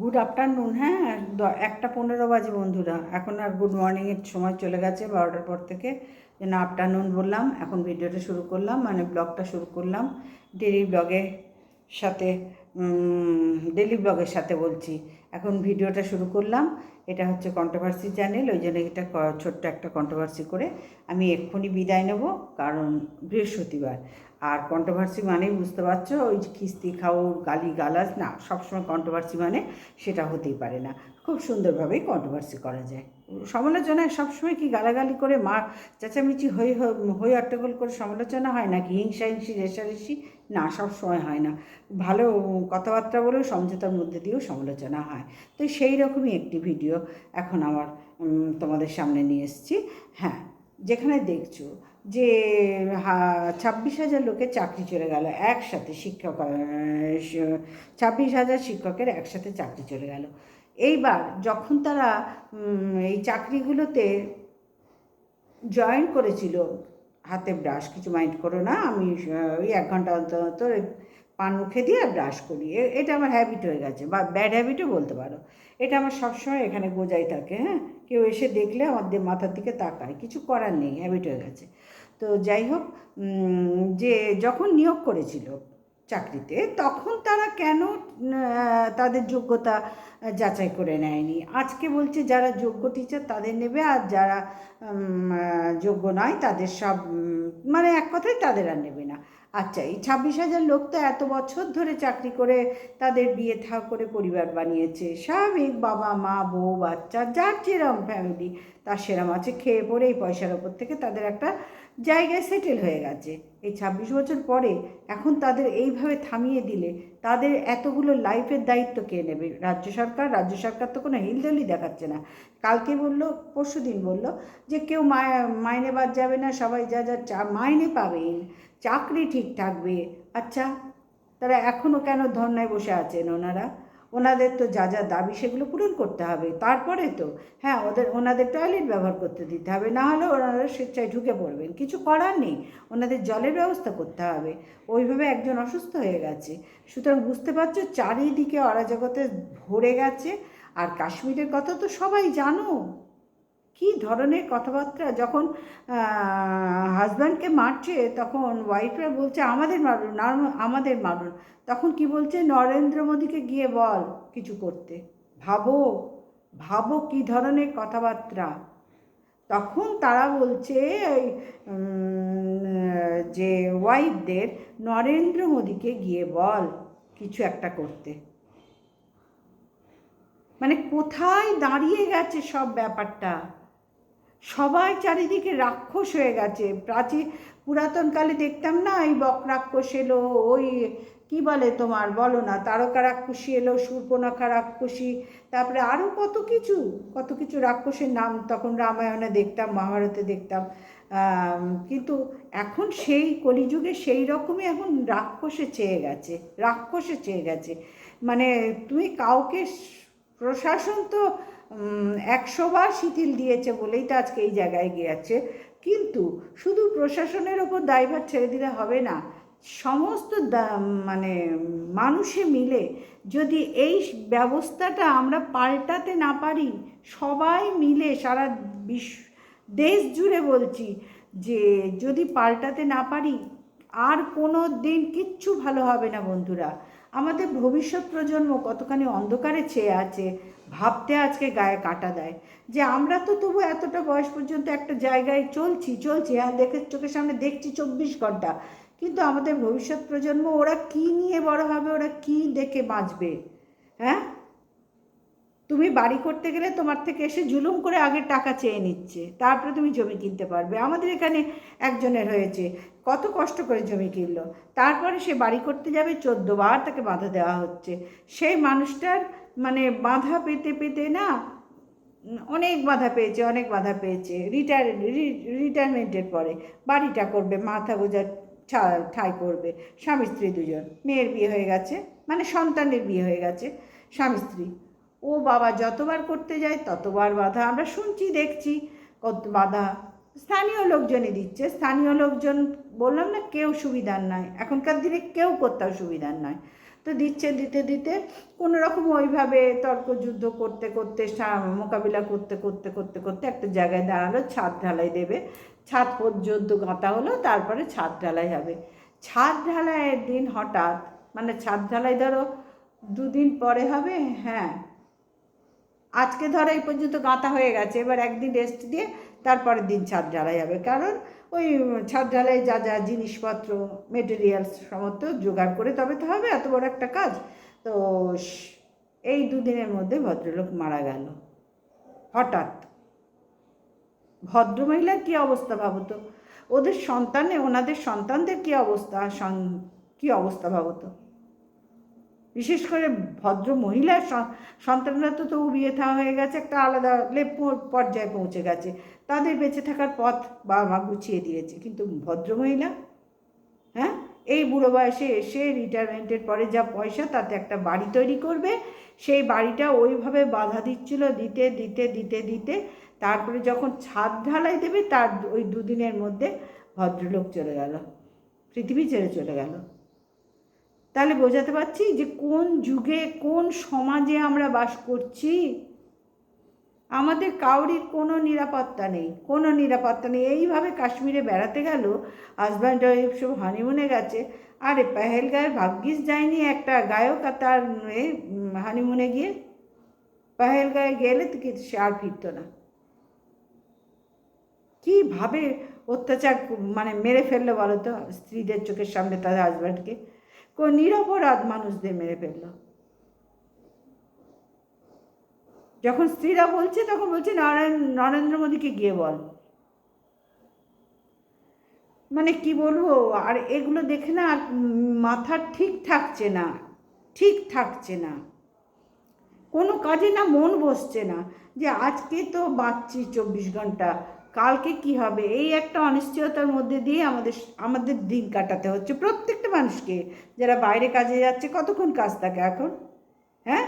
Good afternoon হ্যাঁ? একটা পনেরো বাজে বন্ধুরা। এখন আর গুড মর্নিংয়ের সময় চলে গেছে বারোটার পর থেকে। যেন আফটারনুন বললাম, এখন ভিডিওটা শুরু করলাম মানে ব্লগটা শুরু করলাম। ডেলি ব্লগের সাথে ডেলি ব্লগের সাথে বলছি। এখন ভিডিওটা শুরু করলাম। এটা হচ্ছে কন্ট্রোভার্সি চ্যানেল ওই জন্য এটা ছোট্ট একটা কন্ট্রোভার্সি করে আমি এক্ষুনি বিদায় নেব, কারণ বৃহস্পতিবার। আর কন্ট্রোভার্সি মানেই বুঝতে পারছ, ওই যে কিস্তি খাও গালি, গালাজ, না, সবসময় কন্ট্রোভার্সি মানে সেটা হতেই পারে না। খুব সুন্দরভাবেই কন্ট্রোভার্সি করা যায়। সমালোচনায় সবসময় কি গালাগালি করে মা, চেঁচামেচি হই হই অট্টগোল করে সমালোচনা হয়, নাকি হিংসা, হিংসি, রেশারেশি না, সব সময় হয় না। ভালো কথাবার্তা বলেও সমঝোতার মধ্যে দিয়েও সমালোচনা হয়। তো সেই রকমই একটি ভিডিও এখন আমার তোমাদের সামনে নিয়ে এসেছি। হ্যাঁ যেখানে দেখছ যে ছাব্বিশ হাজার লোকের চাকরি চলে গেল একসাথে শিক্ষক ছাব্বিশ হাজার শিক্ষকের একসাথে চাকরি চলে গেল। এইবার যখন তারা এই চাকরিগুলোতে জয়েন করেছিল হাতে ব্রাশ কিছু মাইন্ড করো না, আমি ওই এক ঘণ্টা অন্তর অন্তর পান মুখে দিয়ে আর ব্রাশ করি। এটা আমার হ্যাবিট হয়ে গেছে, বা ব্যাড হ্যাবিটও বলতে পারো। এটা আমার সবসময় এখানে গোজাই থাকে হ্যাঁ? কেউ এসে দেখলে আমাদের মাথার দিকে তাকায়, কিছু করার নেই হ্যাবিট হয়ে গেছে। তো যাই হোক যে যখন নিয়োগ করেছিল চাকরিতে, তখন তারা কেন তাদের যোগ্যতা যাচাই করে নেয়নি? আজকে বলছে যারা যোগ্য টিচার তাদের নেবে, আর যারা যোগ্য নয় তাদের সব মানে এক কথায় তাদের আর নেবে না। আচ্ছা এই ছাব্বিশ হাজার লোক তো এত বছর ধরে চাকরি করে, তাদের বিয়ে থা করে পরিবার বানিয়েছে। স্বাভাবিক বাবা, মা, বউ, বাচ্চা, যার যেরম ফ্যামিলি তার সেরম আছে, খেয়ে পড়ে এই পয়সার ওপর থেকে তাদের একটা জায়গায় সেটেল হয়ে গেছে। এই ছাব্বিশ বছর পরে এখন তাদের এইভাবে থামিয়ে দিলে তাদের এতগুলো লাইফের দায়িত্ব কে নেবে? রাজ্য সরকার? রাজ্য সরকার তো কোনো হিলদলি দেখাচ্ছে না। কালকে বলল, পরশু দিন বলল যে কেউ মাইনে বাদ যাবে না, সবাই যা যা চা- মাইনে পাবেন চাকরি ঠিক থাকবে আচ্ছা তারা এখনও কেন ধর্নায় বসে আছেন ওনারা? ওনাদের তো যা যা দাবি সেগুলো পূরণ করতে হবে। তারপরে তো হ্যাঁ ওদের, ওনাদের টয়লেট ব্যবহার করতে দিতে হবে, না হলে ওনারা স্বেচ্ছায় ঢুকে পড়বেন। কিছু করার নেই, ওনাদের জলের ব্যবস্থা করতে হবে। ওইভাবে একজন অসুস্থ হয়ে গেছে। সুতরাং বুঝতে পারছ, চারিদিকে অরাজকতে ভরে গেছে। আর কাশ্মীরের কথা তো সবাই জানো। কী ধরনের কথাবার্তা? যখন হাজব্যান্ডকে মারছে, তখন ওয়াইফরা বলছে, আমাদের মারুন আমাদের মারুন। তখন কি বলছে? নরেন্দ্র মোদীকে গিয়ে বল কিছু করতে। ভাবো ভাবো কী ধরনের কথাবার্তা। তখন তারা বলছে যে ওয়াইফদের নরেন্দ্র মোদীকে গিয়ে বল কিছু একটা করতে। মানে কোথায় দাঁড়িয়ে গেছে সব ব্যাপারটা? সবাই চারিদিকে রাক্ষস হয়ে গেছে। প্রাচীন পুরাতনকালে দেখতাম না এই বক রাক্ষস এলো, ওই কি বলে তোমার? বলো না, তারকা রাক্ষসী এলো, সূর্পনখা রাক্ষসী, তারপরে আরও কত কিছু কত কিছু রাক্ষসের নাম তখন রামায়ণে দেখতাম, মহাভারতে দেখতাম। কিন্তু এখন সেই কলিযুগে সেই রকমই এখন রাক্ষসে চেয়ে গেছে, রাক্ষসে চেয়ে গেছে। মানে তুমি কাউকে প্রশাসন তো একশো বার শিথিল দিয়েছে বলেই তো আজকে এই জায়গায় গিয়েছে। কিন্তু শুধু প্রশাসনের ওপর দায়ভার ছেড়ে দিলে হবে না, সমস্ত মানে মানুষে মিলে যদি এই ব্যবস্থাটা আমরা পাল্টাতে না পারি, সবাই মিলে সারা বিশ্ব দেশ জুড়ে বলছি যে যদি পাল্টাতে না পারি, আর কোনো দিন কিচ্ছু ভালো হবে না বন্ধুরা। আমাদের ভবিষ্যৎ প্রজন্ম কতখানি অন্ধকারে চেয়ে আছে, ভাবতে আজকে গায়ে কাটা দেয়। যে আমরা তো তবু এতটা বয়স পর্যন্ত একটা জায়গায় চলছি চলছি হ্যাঁ দেখে, চোখের সামনে দেখছি চব্বিশ ঘণ্টা। কিন্তু আমাদের ভবিষ্যৎ প্রজন্ম ওরা কি নিয়ে বড় হবে, ওরা কি দেখে বাঁচবে? হ্যাঁ? তুমি বাড়ি করতে গেলে তোমার থেকে এসে জুলুম করে আগে টাকা চেয়ে নিচ্ছে। তারপরে তুমি জমি কিনতে পারবে। আমাদের এখানে একজনের হয়েছে। কত কষ্ট করে জমি কিনলো। তারপরে সে বাড়ি করতে যাবে বার তাকে বাধা দেওয়া হচ্ছে। সেই মানুষটার মানে বাধা পেতে পেতে না, অনেক বাধা পেয়েছে, অনেক বাধা পেয়েছে। রিটায়ার রিটায়ারমেন্টের পরে বাড়িটা করবে, মাথা গোজার ঠাঁই করবে। স্বামী স্ত্রী দুজন। মেয়ের বিয়ে হয়ে গেছে। মানে সন্তানের বিয়ে হয়ে গেছে। স্বামী স্ত্রী। ও বাবা যতবার করতে যায় ততবার বাধা। আমরা শুনছি, দেখছি, কত বাধা। স্থানীয় লোকজনই দিচ্ছে। স্থানীয় লোকজন, বললাম না, কেউ সুবিধার নয় এখনকার দিনে কেউ কোথাও সুবিধার নয় তো দিচ্ছে, দিতে দিতে কোনো রকম ওইভাবে তর্ক যুদ্ধ করতে করতে মোকাবিলা করতে করতে করতে করতে একটা জায়গায় দাঁড়াল, ছাদ ঢালাই দেবে। ছাদ পর্যন্ত গাঁথা হলো, তারপরে ছাদ ঢালাই হবে। ছাদ ঢালাইয়ের দিন হঠাৎ মানে ছাদ ঢালাই ধরো দুদিন পরে হবে হ্যাঁ আজকে ধরো এই পর্যন্ত গাঁথা হয়ে গেছে, এবার একদিন রেস্ট দিয়ে তারপরের দিন ছাদ ঢালাই হবে। কারণ ওই ছাদ ঢালাই যা যা জিনিসপত্র মেটেরিয়ালস সমস্ত জোগাড় করে তবে তো হবে, এত বড় একটা কাজ। তো এই দুদিনের মধ্যে ভদ্রলোক মারা গেল। হঠাৎ। ভদ্রমহিলার কী অবস্থা ভাবো তো ওদের সন্তানে, ওনাদের সন্তানদের কী অবস্থা? কী অবস্থা ভাবো তো বিশেষ করে ভদ্র মহিলার সন্তানরা তো তবু বিয়ে থা হয়ে গেছে, একটা আলাদা লেপ পর্যায়ে পৌঁছে গেছে। তাদের বেঁচে থাকার পথ বাবা মা গুছিয়ে দিয়েছে। কিন্তু ভদ্র মহিলা হ্যাঁ? এই বুড়ো বয়সে এসে রিটায়ারমেন্টের পরে যা পয়সা, তাতে একটা বাড়ি তৈরি করবে। সেই বাড়িটা ওইভাবে বাধা দিচ্ছিল, দিতে দিতে দিতে দিতে। তারপরে যখন ছাদ ঢালাই দেবে, তার ওই দুদিনের মধ্যে ভদ্রলোক চলে গেল। পৃথিবী ছেড়ে চলে গেল। তাহলে বোঝাতে পারছি যে কোন যুগে, কোন সমাজে আমরা বাস করছি? আমাদের কাউরির কোনো নিরাপত্তা নেই, কোনো নিরাপত্তা নেই। এইভাবে কাশ্মীরে বেড়াতে গেল হাজব্যান্ড ওয়াইফ সব হানিমুনে গেছে। আরে পেহেলগাঁয়ের ভাগ্যিস যায়নি একটা গায়ক আর তার হানিমুনে গিয়ে? পেহেলগাঁয়ে গেলে তো কি সে আর ফিরতো না। কীভাবে অত্যাচার মানে মেরে ফেলল বলো তো, স্ত্রীদের চোখের সামনে তাদের হাজব্যান্ডকে নিরপরাধ মানুষদের মেরে ফেলল। যখন স্ত্রীরা বলছে, তখন বলছে, নারায়ণ, নরেন্দ্র মোদীকে গিয়ে বল। মানে কি বলব, আর এগুলো দেখে না আর মাথা ঠিক থাকছে না, ঠিক থাকছে না। কোনো কাজে না মন বসছে না যে আজকে তো বাঁচছি চব্বিশ ঘণ্টা। কালকে কি হবে? এই একটা অনিশ্চয়তার মধ্যে দিয়ে আমাদের আমাদের দিন কাটাতে হচ্ছে প্রত্যেকটা মানুষকে। যারা বাইরে কাজে যাচ্ছে, কতক্ষণ কাজ থাকে এখন? হ্যাঁ?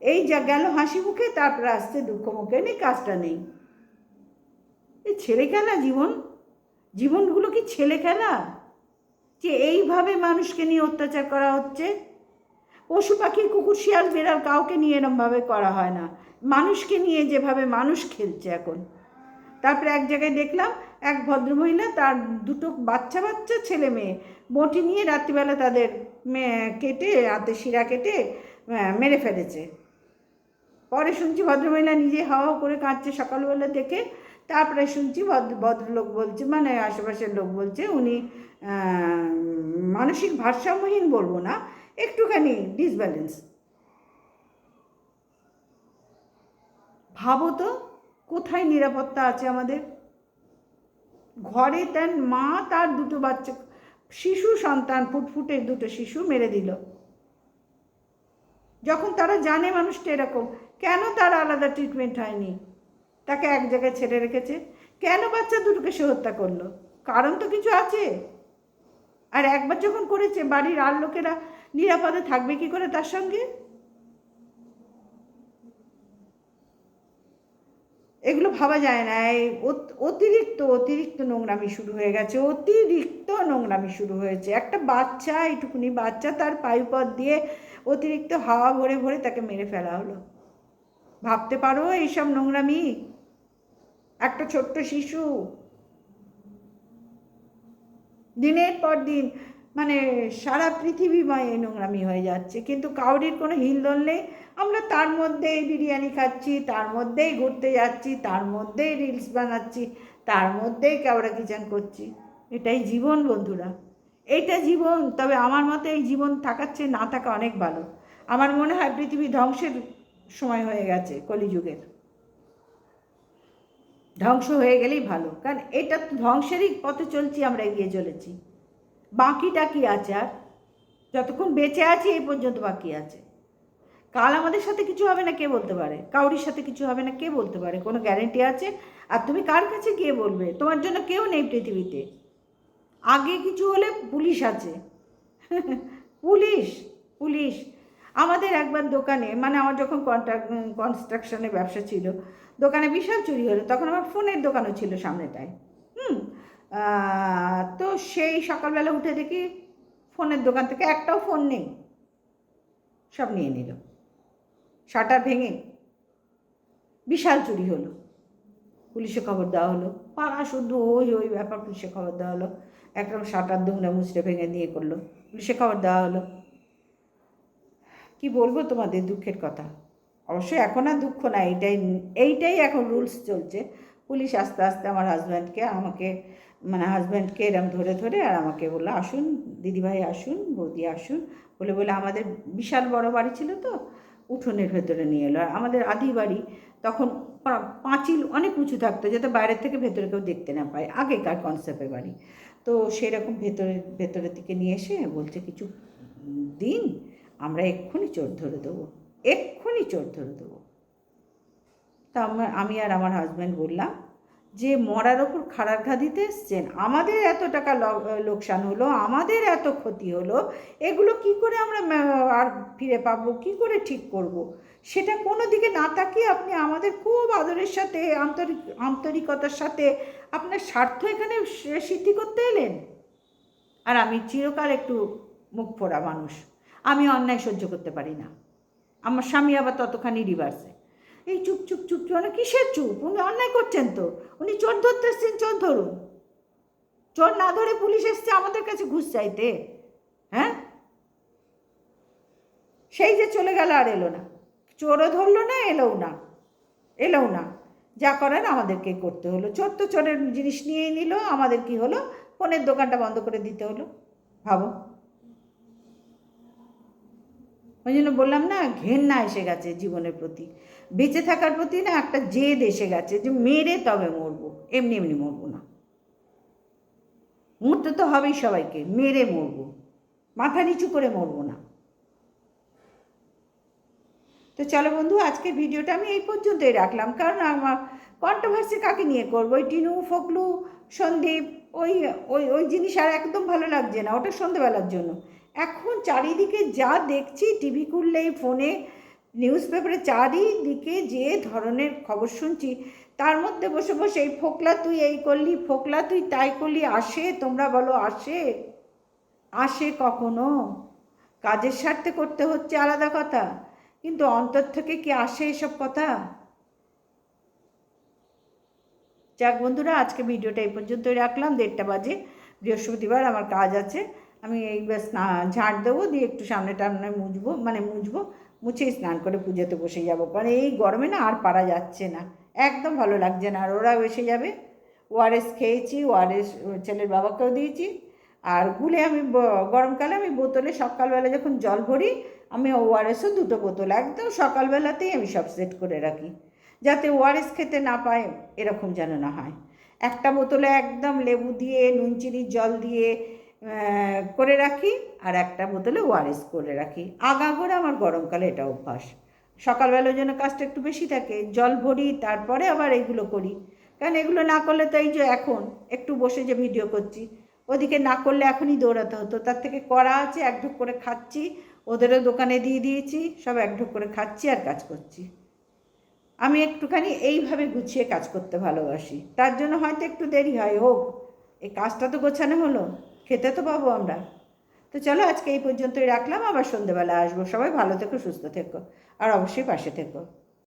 এই যা গেল হাসি মুখে, তারপরে আসছে দুঃখ মুখে নেই কাজটা নেই। এই ছেলে খেলা জীবন? জীবনগুলো কি ছেলে খেলা? যে এইভাবে মানুষকে নিয়ে অত্যাচার করা হচ্ছে? পশু পাখি, কুকুর, শিয়াল, বেড়াল কাউকে নিয়ে এরমভাবে করা হয় না। মানুষকে নিয়ে যেভাবে মানুষ খেলছে এখন। তারপরে এক জায়গায় দেখলাম এক ভদ্রমহিলা তার দুটো বাচ্চা বাচ্চা ছেলে মেয়ে বটি নিয়ে রাত্রিবেলা তাদের কেটে হাতে শিরা কেটে মেরে ফেলেছে। পরে শুনছি ভদ্রমহিলা নিজে হাওয়া করে কাঁদছে সকালবেলা দেখে। তারপরে শুনছি ভদ্র ভদ্রলোক বলছে মানে আশেপাশের লোক বলছে, উনি মানসিক ভারসাম্যহীন বলব না একটুখানি ডিসব্যালেন্স ভাবো তো, কোথায় নিরাপত্তা আছে আমাদের? ঘরে তার মা, তার দুটো বাচ্চা, শিশু সন্তান ফুটফুটে দুটো শিশু মেরে দিল। যখন তারা জানে মানুষটা এরকম, কেন তার আলাদা ট্রিটমেন্ট হয়নি? তাকে এক জায়গায় ছেড়ে রেখেছে। কেন বাচ্চা দুটোকে সে হত্যা করল? কারণ তো কিছু আছে। আর একবার যখন করেছে, বাড়ির আর লোকেরা নিরাপদে থাকবে কি করে তার সঙ্গে? এগুলো ভাবা যায় না। এই অতিরিক্ত অতিরিক্ত নোংরামি শুরু হয়ে গেছে। অতিরিক্ত নোংরামি শুরু হয়েছে। একটা বাচ্চা, এইটুকুনি বাচ্চা তার পায়ুপথ দিয়ে অতিরিক্ত হাওয়া ভরে ভরে তাকে মেরে ফেলা হলো। ভাবতে পারো এইসব নোংরামি? একটা ছোট্ট শিশু। দিনের পর দিন মানে সারা পৃথিবীময় এই নোংরামি হয়ে যাচ্ছে। কিন্তু কাউরির কোনো হিলদোল নেই। আমরা তার মধ্যেই বিরিয়ানি খাচ্ছি, তার মধ্যেই ঘুরতে যাচ্ছি, তার মধ্যেই রিলস বানাচ্ছি, তার মধ্যেই কেওড়া কিচেন করছি। এটাই জীবন, বন্ধুরা। এইটা জীবন। তবে আমার মতে এই জীবন থাকার চেয়ে না থাকা অনেক ভালো। আমার মনে হয় পৃথিবী ধ্বংসের সময় হয়ে গেছে কলিযুগের। ধ্বংস হয়ে গেলেই ভালো। কারণ এটা ধ্বংসেরই পথে চলছি, আমরা এগিয়ে চলেছি। বাকিটা কি আছে আর? যতক্ষণ বেঁচে আছি, এই পর্যন্ত বাকি আছে। কাল আমাদের সাথে কিছু হবে না, কে বলতে পারে? কাউরির সাথে কিছু হবে না, কে বলতে পারে? কোনো গ্যারেন্টি আছে? আর তুমি কার কাছে গিয়ে বলবে? তোমার জন্য কেউ নেই পৃথিবীতে। আগে কিছু হলে পুলিশ আছে। Police police. আমাদের একবার দোকানে মানে আমার যখন কন্ট্রাক্ট কনস্ট্রাকশনের ব্যবসা ছিল, দোকানে বিশাল চুরি হলো, তখন আমার ফোনের দোকানও ছিল সামনেটায়। হুম তো সেই সকালবেলা উঠে দেখি ফোনের দোকান থেকে একটাও ফোন নেই। সব নিয়ে নিল। শাটার ভেঙে বিশাল চুরি হলো। পুলিশে খবর দেওয়া হলো। পাড়া শুধু ওই ওই ব্যাপার পুলিশে খবর দেওয়া হলো। একদম শাটার দুমড়ে মুচড়ে ভেঙে দিয়ে করল। পুলিশে খবর দেওয়া হলো। কি বলব তোমাদের দুঃখের কথা? অবশ্যই এখন আর দুঃখ না এইটাই এইটাই এখন রুলস চলছে। পুলিশ আস্তে আস্তে আমার হাজব্যান্ডকে আমাকে মানে হাজব্যান্ডকে এরম ধরে ধরে আর আমাকে বলল, আসুন, দিদিভাই আসুন, বৌদি আসুন। বলে বলে আমাদের বিশাল বড় বাড়ি ছিল তো, উঠোনের ভেতরে নিয়ে এলো। আর আমাদের আদি বাড়ি তখন পাঁচিল অনেক উঁচু থাকতো, যাতে বাইরের থেকে ভেতরে কেউ দেখতে না পায়, আগেকার কনসেপ্টের বাড়ি। তো সেরকম ভেতরে ভেতরের দিকে নিয়ে এসে বলছে, কিছু দিন আমরা এক্ষুনি চোর ধরে দেবো, এক্ষুনি চোর ধরে দেবো। তা আমি আর আমার হাজব্যান্ড বললাম যে, মরার ওপর খাড়ার ঘা দিতে এসছেন। আমাদের এত টাকা লোকসান হলো, আমাদের এত ক্ষতি হলো, এগুলো কি করে আমরা আর ফিরে পাবো, কি করে ঠিক করব। সেটা কোনো দিকে না তাকিয়ে আপনি আমাদের খুব আদরের সাথে, আন্তরিক, আন্তরিকতার সাথে আপনার স্বার্থ এখানে সিদ্ধি করতে এলেন? আর আমি চিরকাল একটু মুখ ফোড়া মানুষ। আমি অন্যায় সহ্য করতে পারি না। আমার স্বামী আবার ততখানি রিভার্সে এই চুপ চুপ চুপ চুপ মানে কিসের চুপ? উনি অন্যায় করছেন তো। উনি চোর ধরতে এসছেন, চোর ধরুন। চোর না ধরে পুলিশ এসছে আমাদের কাছে ঘুষ চাইতে। হ্যাঁ? সেই যে চলে গেল আর এলো না। চোরও ধরলো না, এলোও না। এলোও না। যা করার আমাদেরকে করতে হলো। চোর তো চোরের জিনিস নিয়েই নিল, আমাদের কি হলো? ফোনের দোকানটা বন্ধ করে দিতে হলো। ভাবো। ওই জন্য বললাম না, ঘেন্না এসে গেছে জীবনের প্রতি। বেঁচে থাকার প্রতি না একটা জেদ এসে গেছে যে মেরে তবে মরবো, এমনি এমনি মরবো না। মরতে তো হবেই সবাইকে, মেরে মরবো, মাথা নিচু করে মরবো না। তো চলো বন্ধু, আজকের ভিডিওটা আমি এই পর্যন্তই রাখলাম, কারণ আমার কন্ট্রোভার্সি কাকে নিয়ে করব? ওই টিনু, ফকলু, সন্দীপ, ওই ওই ওই জিনিস আর একদম ভালো লাগছে না, ওটা সন্ধেবেলার জন্য। এখন চারিদিকে যা দেখছি, টিভি খুললেই, ফোনে নিউজ পেপারে চারিদিকে যে ধরনের খবর শুনছি, তার মধ্যে বসে বসে, এই ফোকলা তুই এই করলি, ফোকলা তুই তাই করলি, আসে, তোমরা বলো আসে আসে কখনো? কাজের স্বার্থে করতে হচ্ছে আলাদা কথা, কিন্তু অন্তর থেকে কি আসে এসব কথা? যাক বন্ধুরা, আজকে ভিডিওটা এই পর্যন্তই রাখলাম, দেড়টা বাজে, বৃহস্পতিবার আমার কাজ আছে, আমি এই ব্যাস স্না- ঝাঁট দেবো, দিয়ে একটু সামনে টামনে মুছবো মানে মুছবো মুছে স্নান করে পুজোতে বসে যাব। কারণ এই গরমে না আর পারা যাচ্ছে না। একদম ভালো লাগছে না। আর ওরাও এসে যাবে। ওআরএস খেয়েছি, ওআরএস ছেলের বাবাকেও দিয়েছি। আর গুলে আমি গরমকালে আমি বোতলে সকালবেলা যখন জল ভরি, আমি ওআরএসও দুটো বোতল। একদম সকালবেলাতেই আমি সব সেট করে রাখি। যাতে ওআরএস খেতে না পায়, এরকম যেন না হয়। একটা বোতলে একদম লেবু দিয়ে, নুন, চিনির জল দিয়ে করে রাখি আর একটা বোতলে ওআরএস করে রাখি। আগা করে আমার গরমকালে এটা অভ্যাস। সকালবেলার জন্য কাজটা একটু বেশি থাকে, জল ভরি, তারপরে আবার এগুলো করি। কারণ এগুলো না করলে তো এই যে এখন একটু বসে যে ভিডিও করছি, ওদিকে না করলে এখনই দৌড়াতে হতো। তার থেকে করা আছে, এক ঢুক করে খাচ্ছি, ওদেরও দোকানে দিয়ে দিয়েছি, সব এক ঢুক করে খাচ্ছি আর কাজ করছি। আমি একটুখানি এইভাবে গুছিয়ে কাজ করতে ভালোবাসি। তার জন্য হয়তো একটু দেরি হয়, হোক, এই কাজটা তো গোছানো হলো। খেতে তো পাবো আমরা। তো চলো আজকে এই পর্যন্তই রাখলাম, আবার সন্ধেবেলা আসব। সবাই ভালো থেকো, সুস্থ থেকো, আর অবশ্যই পাশে থেকো।